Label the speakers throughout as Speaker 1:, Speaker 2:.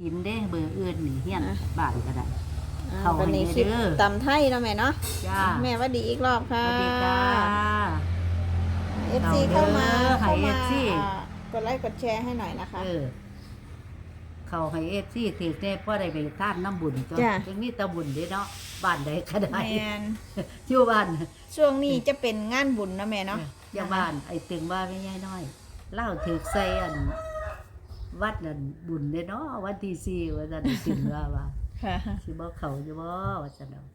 Speaker 1: กินได้เบอร์อื่นนี่เฮียน
Speaker 2: อะ
Speaker 1: บ้านก็ได้
Speaker 2: อ่า
Speaker 1: เข้าให้
Speaker 2: วันนี้คลิป
Speaker 1: เด้อ
Speaker 2: ตำไทยเนาะแม่เนาะ
Speaker 1: จ้า
Speaker 2: แม่หว่าดีอีกรอบ
Speaker 1: ส
Speaker 2: ค่ะ
Speaker 1: วัสดีจ้า
Speaker 2: เอฟซีเข้ามา
Speaker 1: เอาเด้อให้
Speaker 2: เข้ามา
Speaker 1: FC
Speaker 2: อ่ากดไลค์กดแชร์ให้หน่อยนะคะ
Speaker 1: เออ เขาให้เอฟซีถือแน่พ่อได้ไปท่านน้ำบุญตัว
Speaker 2: จ้ะ
Speaker 1: ยังนี่ตะบุญเด้เนาะบ้านใดก็ได้
Speaker 2: แมน
Speaker 1: อยู่บ้าน
Speaker 2: ช่วงนี้จะเป็นงานบุญเนาะแม่เนาะ
Speaker 1: อย่าบ้านไอ้ตึงว่าไม่ย่ายน้อยเล่าถือใส่อัน วัดนั่นบุญเด้เนาะวันที่สี่ว่าจะได้ถึงว่าว่า
Speaker 2: ค่ะ
Speaker 1: สิบ่เขาจะบ่ว่าจะเนาะ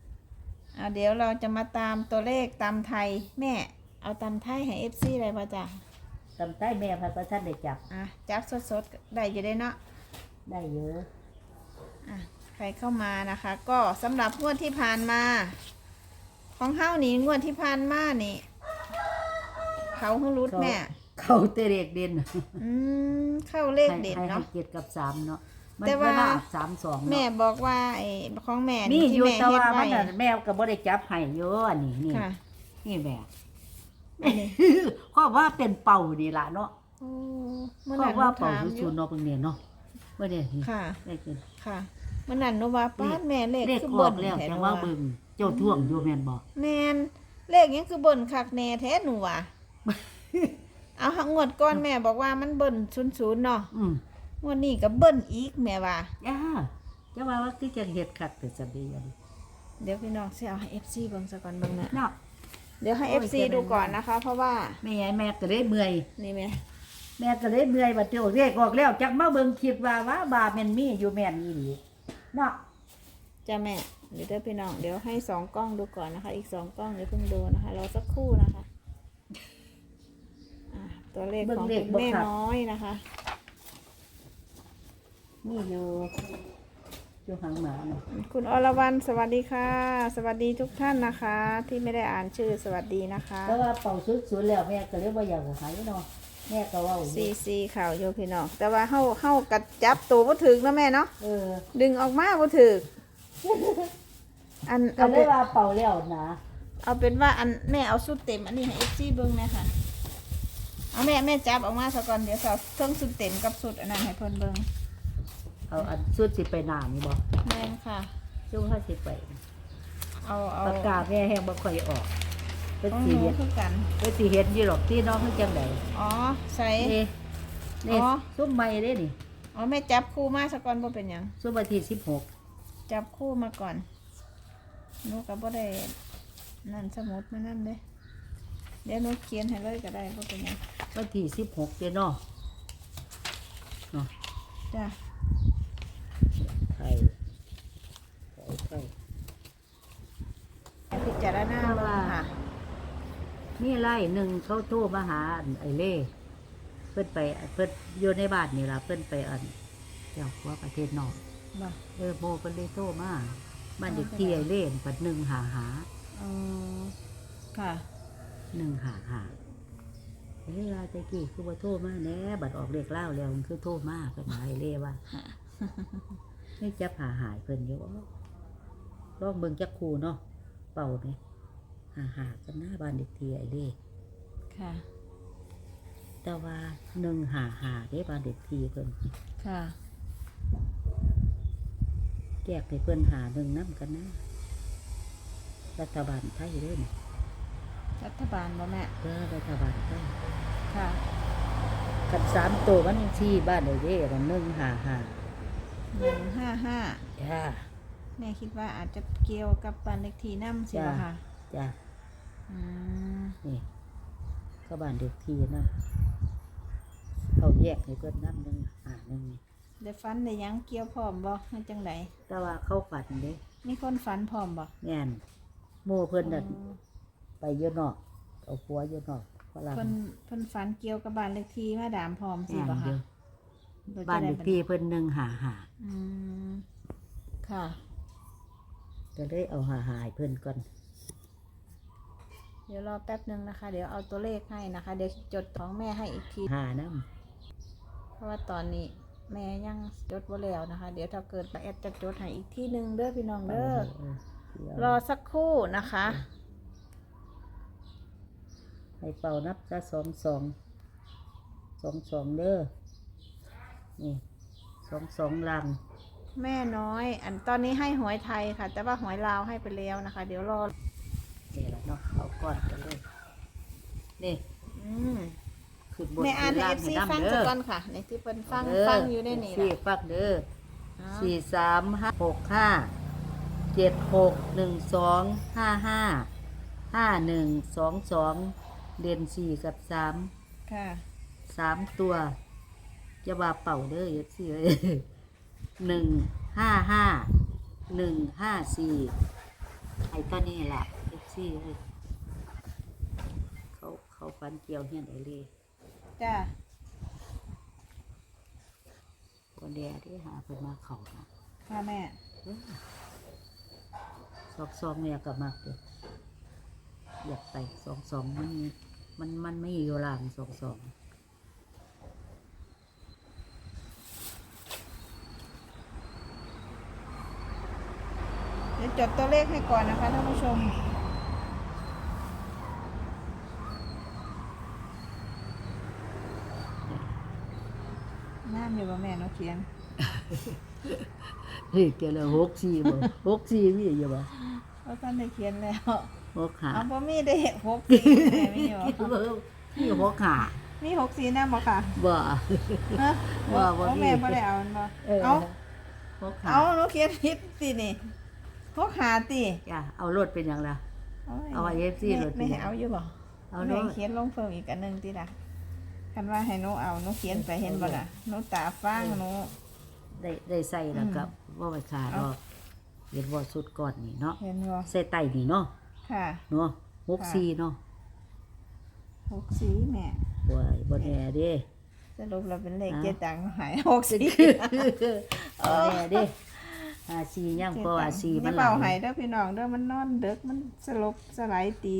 Speaker 2: เอาเดี๋ยวเราจะมาตามตัวเลขตามไทยแม่ เอาตามไทยให้เอฟซีอะไรมาจ้ะ
Speaker 1: ตำใต้แม่พระประท่านได้จับ
Speaker 2: อะจับสดๆได้อยู่ได้เนาะ
Speaker 1: ได้เยอะ
Speaker 2: อะใครเข้ามานะคะ ก็สำหรับงวดที่ผ่านมา ของเฮ้านี่งวดที่ผ่านมานี่เขาเพิ่งรุดแม่
Speaker 1: เขาเตะเด็กเด่น
Speaker 2: อืมเข้าเลขเด่น
Speaker 1: ให้
Speaker 2: เนาะ
Speaker 1: ให้เจ็ดกับสามเนาะมัน
Speaker 2: แต่ว่า
Speaker 1: เวลาสามสอง
Speaker 2: แม่
Speaker 1: เนาะ
Speaker 2: บอกว่าไอ้ของแม่
Speaker 1: มี
Speaker 2: นี่
Speaker 1: อ
Speaker 2: ที่
Speaker 1: ยู่
Speaker 2: แม่
Speaker 1: แต่
Speaker 2: เฮ็ด
Speaker 1: ว่ามั
Speaker 2: ไว้
Speaker 1: นน่ะแมวก็บ่ได้จับให้เยอะอันนี้นี่
Speaker 2: ค่ะ
Speaker 1: นี่แม่
Speaker 2: อันนี้
Speaker 1: ก็ว่าเป็นเป่านี่ล่ะเนาะ
Speaker 2: โอ้เมื่อ
Speaker 1: ก็
Speaker 2: นั้นห
Speaker 1: ว่า
Speaker 2: นู
Speaker 1: เป่า
Speaker 2: ถามอ
Speaker 1: ศู
Speaker 2: ยู่
Speaker 1: นย์เนาะเพิ่งเนี่ยเนาะเมื่อเนี่ยนี่
Speaker 2: ค่ะ
Speaker 1: ได้กิน
Speaker 2: ค่ะเมื่อนั้นหนูว่าป้าดแม่เลข
Speaker 1: เลข
Speaker 2: คือ
Speaker 1: อ
Speaker 2: เบิ่
Speaker 1: อนกแล้ว
Speaker 2: แท้
Speaker 1: แต่
Speaker 2: หนู
Speaker 1: ว่า
Speaker 2: ว่า
Speaker 1: เบิ่งเจ้าท่วงอยู่แม่นบ่
Speaker 2: แม่นเลขยังคือเบิ่นคักแน่แท้หนูว่ะ เอาหักงวดก้อนแม่บอกว่ามันเบิ่นศูนย์ๆเนาะ
Speaker 1: อืม
Speaker 2: งวดนี้ก็เบิ่นอีกแม่ว่า
Speaker 1: ย่าจะว่าว่าคือจังเฮ็ดคักแต่จังได๋อัน
Speaker 2: เดี๋ยวพี่น้องสิเอาให้ FC เบิ่งซะก่อนเบิ่งนะ
Speaker 1: เนาะ
Speaker 2: เดี๋ยวให้
Speaker 1: โอ้ย
Speaker 2: FC
Speaker 1: จะได้
Speaker 2: ดูก่อนนะคะ เพราะว่า
Speaker 1: แม่ยายแม่ก็เลยเมื่อย
Speaker 2: นี่แม่
Speaker 1: แม่ก็เลยเมื่อยว่าเจ้าเรียกออกแล้วจักมาเบิ่งคิดว่าว่าบาแม่นมีอยู่แม่นอีหลีเนาะ
Speaker 2: จ้าแม่เดี๋ยวเด้อพี่น้องเดี๋ยวให้สองกล้องดูก่อนนะคะ อีกสองกล้องเดี๋ยวเพิ่งดูนะคะรอสักครู่นะคะอะ ตัวเลขของคุณแม่น้อยนะคะ
Speaker 1: มีอยู่อยู่หางหมาเนาะ
Speaker 2: คุณอรวรรณสวัสดีค่ะ สวัสดีทุกท่านนะคะ ที่ไม่ได้อ่านชื่อสวัสดีนะคะ
Speaker 1: แต่ว่าเป่าสุดๆแล้วแม่ก็เลยบ่อยากจะหายเนาะแม่ก็เว้าอยู่
Speaker 2: ซีซีข่าวโยพี่น้องแต่ว่าเฮาเฮากัดจับตัวบ่ถึกเนาะแม่เนาะ
Speaker 1: เออ
Speaker 2: ดึงออกมาบ่ถึกอัน
Speaker 1: ก็
Speaker 2: เอา
Speaker 1: เล
Speaker 2: เป็
Speaker 1: ย
Speaker 2: น
Speaker 1: ว่าเป่าแล้วนะ
Speaker 2: เอาเป็นว่าอันแม่เอาสุดเต็มอันนี้ให้ FC เบิ่งแม่ค่ะ เอาแม่แม่จับออกมาซะก่อนเดี๋ยวจะเอาเครื่องสุดเต็มกับสุดอันนั้นให้เพิ่นเบิ่ง
Speaker 1: เอาอันสุดสิไปหน้านี่บ่
Speaker 2: แม่นค่ะ
Speaker 1: จุ่มเขาสิไป
Speaker 2: เอาเอา
Speaker 1: ปากกาแม่แห้งบ่ค่อยออกเป็น
Speaker 2: ของ
Speaker 1: สี
Speaker 2: หนู
Speaker 1: เฮ็ด
Speaker 2: คือกัน
Speaker 1: เป็นสีเฮ็ดอยู่หรอกที่น้องเขาจังได
Speaker 2: อ๋อใส่
Speaker 1: นี่นี่
Speaker 2: อ๋อ
Speaker 1: ซุ่มใหม่เด้นี่
Speaker 2: อ๋อแม่จับคู่มาซะก่อนบ่เป็นหยัง
Speaker 1: ซุ่มวันที่16
Speaker 2: จับคู่มาก่อนหนูก็บ่ได้นั่นสมุดมานั่นเด้เดี๋ยวหนูเขียนให้เลยก็ได้บ่เป็นหยัง
Speaker 1: วันที่16เด้เนาะเนาะ
Speaker 2: จ้ะ
Speaker 1: ไข่ไข่ไข่
Speaker 2: พิจารณาเบิ่งค่ะ
Speaker 1: มีไล่หนึ่งเขาโทรมาหาอันไอ้เล่เพิ่นไปเพิ่นอยู่ในบ้านนี่ล่ะเพิ่นไปอันเจ้าว่าประเทศนอก
Speaker 2: บ่
Speaker 1: เออโบเพิ่นเลยโทรมาบ้านเด็กที่ไอ้เล่นปัดหนึ่งหาหา
Speaker 2: เออค่ะ
Speaker 1: หนึ่งหาหา เวลาตะกี้คือว่าโทรมาแหน่บัดออกเรียกเล่าแล้วมันคือโทรมาเพิ่นหาไอ้เล่ว่าไม่จับหาหายเพิ่นอยู่ลองเบิ่งจักคูเนาะเป่าเนี่ยหาหากันหน้าบ้านเด็กที่ไอ้เล่
Speaker 2: ค่ะ
Speaker 1: แต่ว่าหนึ่งหาหาได้บ้านเด็กที่เพิ่น
Speaker 2: ค่ะ
Speaker 1: แยกให้เพิ่นหาหนึ่งน้ำกันนะรัฐบาลไทยเด้อนี่
Speaker 2: รัฐบาลบ่แม่
Speaker 1: เออรัฐบาลไทย
Speaker 2: ค่ะ
Speaker 1: ขันสามตัวมันยังชี้บ้านเลยเด้มันหนึ่งหาหา
Speaker 2: หนึ่งห้าห้า
Speaker 1: จ้า
Speaker 2: แม่คิดว่าอาจจะเกี่ยวกับบ้านเลขที่นำสิ
Speaker 1: จ้ะ
Speaker 2: บ่ค่ะ
Speaker 1: จ้า
Speaker 2: อืม
Speaker 1: นี่ก็บ้านเด็กที่นะเขาแยกให้เพิ่นน้ำหนึ่งหาหนึ่ง
Speaker 2: ได้ฝันได้หยังเกี่ยวพร้อมบ่มันจังได
Speaker 1: แต่ว่าเขาฝันเด้
Speaker 2: มีคนฝันพร้อมบ่
Speaker 1: แม่นโม่เพิ่นน่ะ
Speaker 2: อ๋อ
Speaker 1: ไป เยอะนอก เอาผัวเยอะนอกฝรั่ง
Speaker 2: เพิ่นเพิ่นฝันเกี่ยวกับบ้านเลขที่มาดามพร้อมสิ
Speaker 1: แม่น
Speaker 2: บ่
Speaker 1: เย
Speaker 2: ค่ะ
Speaker 1: อะบ้านเด็กที่เพิ่นหนึ่งหาหา
Speaker 2: อืมค่ะ
Speaker 1: ก็เลยเอาหาหายเพิ่นก่อน
Speaker 2: เดี๋ยวรอแป๊บหนึ่งนะคะ เดี๋ยวเอาตัวเลขให้นะคะ เดี๋ยวจดของแม่ให้อีกที
Speaker 1: หาน้
Speaker 2: เพราะว่าตอนนี้แม่ยังจดบ่แล้วนะคะ เดี๋ยวถ้าเกิดป้าแอดจะจดให้อีกที่หนึ่งเด้อพี่น้องำเด้อ
Speaker 1: เออเดี๋ยว
Speaker 2: รอสักครู่นะคะ
Speaker 1: ให้เป่านับซะสองสองสองสองเด้อนี่สองสองลัง
Speaker 2: แม่น้อย อันตอนนี้ให้หวยไทยค่ะ แต่ว่าหวยลาวให้ไปแล้วนะคะ เดี๋ยวรอ
Speaker 1: นี่แหละเนาะเอาก้อนกันเลยนี่
Speaker 2: อืม
Speaker 1: ขึ้นบน
Speaker 2: แม่อ่านให้
Speaker 1: ล่า
Speaker 2: เองฟซี
Speaker 1: ให้
Speaker 2: ฟัง
Speaker 1: น้ำ
Speaker 2: สั
Speaker 1: เด้
Speaker 2: ก
Speaker 1: อ
Speaker 2: ก่อนค่ะ ในที่เพิ่นฟัง
Speaker 1: เด้
Speaker 2: ฟังอยู่ในนี่
Speaker 1: สี่
Speaker 2: ล่ะ
Speaker 1: ฟังเด้อ
Speaker 2: อ๋อ
Speaker 1: สี่สามห้าหกห้าเจ็ดหกหนึ่งสองห้าห้าห้าหนึ่งสองสอง เด่นสี่กับสาม
Speaker 2: ค่ะ
Speaker 1: สามตัวจะว่าเป่าเด้อเอฟซีเลยหนึ่งห้าห้าหนึ่งห้าสี่ไอ้ตัวนี้แหละเอฟซีเลยเขาเขาฟันเกี่ยวเฮียนไอเลย
Speaker 2: จ้า
Speaker 1: คนเดียที่หาเพิ่นมาเขานะ
Speaker 2: ค่ะแม่
Speaker 1: สองสองเนี่ยก็มักเลยอยากไปสองสองมันมั นมันไม่อยู่ล่างสองสอง
Speaker 2: เดี๋ยวจดตัวเลขให้ก่อนนะคะท่านผู้ชม น้ำอยู่บ่แม่เนาะเขียน
Speaker 1: เฮ้ยเกี่ยวเลยหกสี่บ่หกสี่มีอยู่บ่
Speaker 2: เพราะท่านได้เขียนแล้ว
Speaker 1: หกขา
Speaker 2: เอาบ่มีได้หกสีแม่มีอยู่
Speaker 1: คิด
Speaker 2: บ่
Speaker 1: ว่ามีหกขา
Speaker 2: มีหกสีน้ำบ่ค่ะ
Speaker 1: บ่
Speaker 2: ฮะ
Speaker 1: ว่าบ่
Speaker 2: โอ้
Speaker 1: มี
Speaker 2: แม่บ่ได้เอามันบ่
Speaker 1: เออ
Speaker 2: เอา
Speaker 1: หกขา
Speaker 2: เอาหนูเขียนผิดสินี่หกขาติ
Speaker 1: จ้ะเอารถเป็นหยังล่ะเอาไว้ FC
Speaker 2: แม่
Speaker 1: รถ
Speaker 2: แม่
Speaker 1: เป็นหยัง
Speaker 2: เอาอยู่บ่
Speaker 1: เอา
Speaker 2: แม่
Speaker 1: รถ
Speaker 2: เขียนลงเพิ่มอีกอันหนึงติล่ะคันว่าให้หนูเอาหนูเขียนไปเห็นบ่ล่ะหนูตาฟ้างหนู
Speaker 1: ได้ได้ใส่แล้วกับว่าไปขาด
Speaker 2: เอา
Speaker 1: อกเห็นว่าสุดก่อนนี่เนาะ
Speaker 2: เห็นบ่
Speaker 1: ใส่ไตนี่เนาะ
Speaker 2: ค่ะ
Speaker 1: เนาะหกสี่เนาะ
Speaker 2: หกสีแม่
Speaker 1: บ่ยบ่แน่เด้
Speaker 2: สรุปเราเป็นเลข
Speaker 1: อะ
Speaker 2: เจตังหายหกสี
Speaker 1: บ่แน่เด้หาสี่ยังเพราะว่าสี่มันห
Speaker 2: เบา
Speaker 1: ลา
Speaker 2: หาย
Speaker 1: ย
Speaker 2: เด้อพี่น้องเด้อมันนอนเด็กมันสลบสลายตี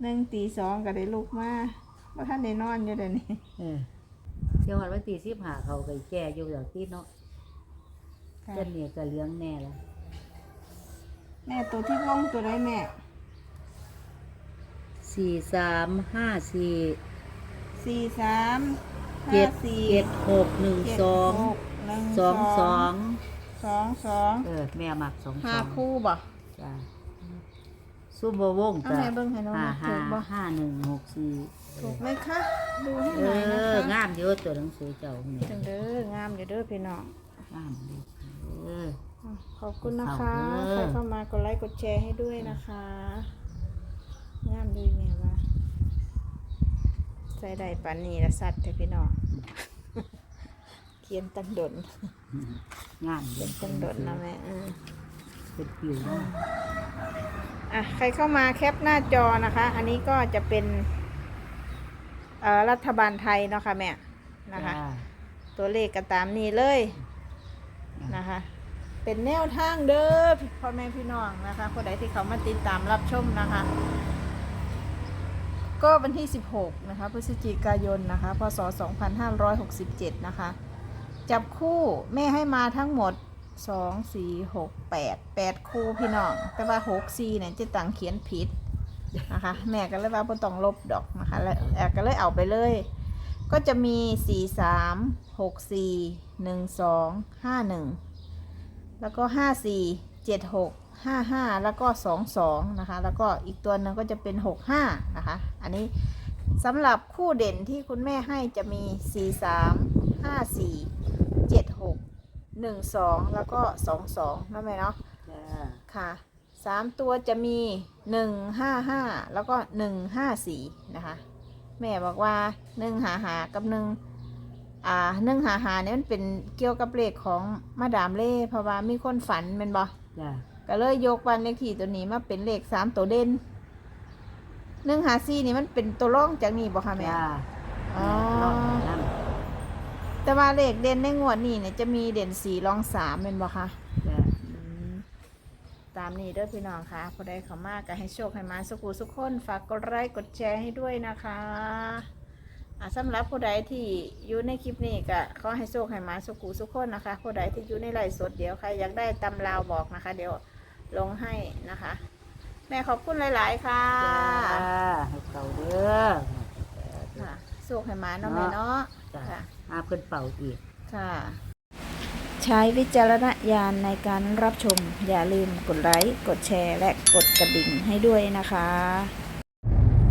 Speaker 2: หนึ่งตีสองก็ได้ลุกมาว่าท่านได้นอนอยู่เดี๋ยวนี้
Speaker 1: เออเที่ยววันวันตีสิบหาเขาก็แก่อยู่อย่างที่เนาะ
Speaker 2: ค่ะ
Speaker 1: เจ้าเนี่ยก็เลี้ยงแน่ละ
Speaker 2: แม่ตัวที่วงตัวได้แม่
Speaker 1: สี่สามห้าสี่
Speaker 2: สี่สาม
Speaker 1: เจ็
Speaker 2: ห้า
Speaker 1: ด
Speaker 2: สี่
Speaker 1: เจ็ดหกหนึ่ง
Speaker 2: เจ็ด
Speaker 1: สอง
Speaker 2: หกหนึ่ง
Speaker 1: สองสอง
Speaker 2: สองสอง
Speaker 1: เออแม่มักสองส
Speaker 2: ห้า
Speaker 1: อง
Speaker 2: คู่บ่
Speaker 1: จ้าซุปเปอร์วง
Speaker 2: เอา
Speaker 1: จ้า
Speaker 2: แม่เบิ่งให้น้อง
Speaker 1: ห้า
Speaker 2: ถู
Speaker 1: ห้าก
Speaker 2: บ่
Speaker 1: ห้าหนึ่งหกสี่
Speaker 2: ถูกไหมคะ ดูให้
Speaker 1: เอ
Speaker 2: หน่อยนะ
Speaker 1: อ
Speaker 2: คะ
Speaker 1: งามเยอะตัวหนังสือเจ้าเนี่ย
Speaker 2: จังเด้องามอยู่เด้อพี่น้อง
Speaker 1: งามดีเออ
Speaker 2: ขอบคุณนะคะ
Speaker 1: ขอบคุณ
Speaker 2: ใครเข้ามากดไลค์กดแชร์ให้ด้วยนะคะ งามดีแม่ว่าใส่ได้ปานนี้ละสัตว์เถอะพี่น้องเขียนตังดน
Speaker 1: งามเล
Speaker 2: เขีย
Speaker 1: ย
Speaker 2: นตังดนนะแม่อืม
Speaker 1: เป็นผิวเนาะ
Speaker 2: อะใครเข้ามาแคปหน้าจอนะคะ อันนี้ก็จะเป็นเอ่อรัฐบาลไทยเนาะค่ะแม่นะคะ
Speaker 1: จ้า
Speaker 2: ตัวเลขก็ตามนี้เลยนะคะ เป็นแนวทางเด้อพ่อแม่พี่น้องนะคะคนใดที่เขามาติดตามรับชมนะคะ ก็วันที่ 16 นะคะ พฤศจิกายนนะคะ พศ 2567 นะคะ จับคู่แม่ให้มาทั้งหมด 2 4 6 8 8 คู่พี่น้อง แต่ว่า 6 4เนี่ยจะต่างเขียนผิดนะคะ แม่ก็เลยว่าบ่ต้องลบดอกนะคะ แล้วแอบก็เลยเอาไปเลย ก็จะมี 4 3 6 4 1 2 5 1 แล้วก็ 5 4 7 6 5 5แล้วก็2 2นะคะ แล้วก็อีกตัวหนึ่งก็จะเป็น6 5นะคะ อันนี้สำหรับคู่เด่นที่คุณแม่ให้จะมี4 3 5 4 7 6 1 2แล้วก็2 2นั่นไหมเนาะ
Speaker 1: จ้า
Speaker 2: ค่ะสามตัวจะมีหนึ่งห้าห้าแล้วก็หนึ่งห้าสี่นะคะ แม่บอกว่าหนึ่งหาหากับหนึ่งอ่าหนึ่งหาหาเนี่ยมันเป็นเกี่ยวกับเลขของมาดามเล่เพราะว่ามีคนฝันแมันบอ
Speaker 1: จ้า
Speaker 2: ก็เลยยกวันเลขที่ตัวนี้มาเป็นเลขสามตัวเด่นหนึ่งหาสี่นี่มันเป็นตัวร่องจากนี่บอกค่ะแม่
Speaker 1: จ้า
Speaker 2: อ๋อ
Speaker 1: ลองน้
Speaker 2: แต่ว่าเลขเด่นในงวดนี้เนี่ยจะมีเด่นสี่รองสามเป็นบอกค่ะำ
Speaker 1: จ้า
Speaker 2: อืมตามนี้เด้อพี่น้องค่ะผู้ใดเขามากก็ให้โชคให้มาสุขุสุขคนฝากกดไลค์กดแชร์ให้ด้วยนะคะอะสำหรับผู้ใดที่อยู่ในคลิปนี้ก็ขอให้โชคให้มาสุขุสุขคนนะคะผู้ใดที่อยู่ในไลฟ์สดเดี๋ยวใครอยากได้ตำราวบอกนะคะ เดี๋ยว ลงให้นะคะ แม่ขอบคุณหลาย ๆ ค่ะ
Speaker 1: จ้าให้เก่าเด้อ
Speaker 2: ค่ะโชคให้มาเนาะแม่เนาะ
Speaker 1: จ้า
Speaker 2: ค่ะ
Speaker 1: หาเพิ่นเป่าอีก
Speaker 2: ค่ะ ใช้วิจารณญาณในการรับชม อย่าลืมกดไลค์ กดแชร์ และกดกระดิ่งให้ด้วยนะคะ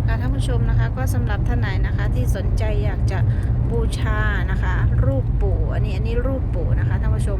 Speaker 2: ค่ะท่านผู้ชมนะคะก็สำหรับท่านไหนนะคะที่สนใจอยากจะบูชานะคะ รูปปู่อันนี้อันนี้รูปปู่นะคะท่านผู้ชม